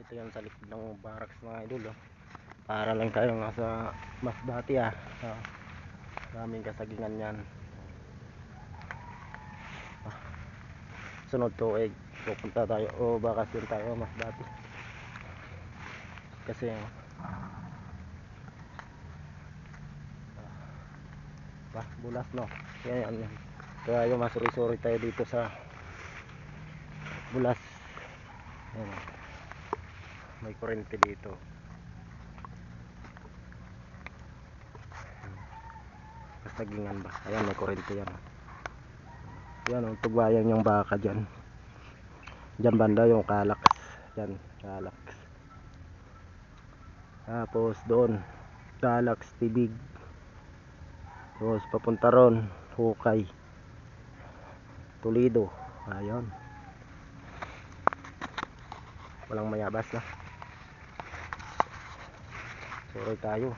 ito yan sa likod ng barracks mga idol oh. para lang tayo nasa mas dati ah. Ah daming kasagingan yan. Ah. sunod to eh. Pupunta tayo o bakasyon tayo mas dati. Kasi bah bulas no? Yan yan yan kaya yung masuri-suri tayo dito sa bulas. Yan may kurente dito. Kasagingan ba? Ayan may kurente yan. Yan ang tubayan yung baka dyan. Dyan banda yung kalaks dyan kalaks tapos doon. Kalaks tibig. Tapos papunta ron hukay. Tulido. Ayun walang mayabas na sorry tayo.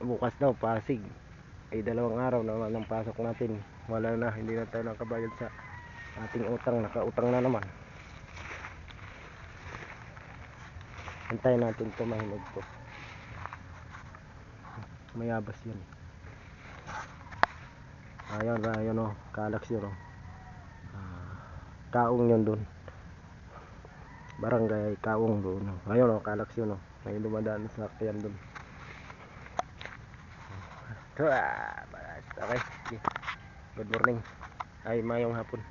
Bukas daw pasig. Ay dalawang araw naman ang pasok natin. Wala na hindi na tayo nakabayad sa ating utang. Nakautang na naman. Hintayin natin ito mahinog to. Mayabas yun. Ayun ayun o kalax yun o ah, kaong yun dun barangay kaong doon ayun o kalax yun o may dumadaan sa sakyan Tua, okay. Good morning. Ay, mayong hapon.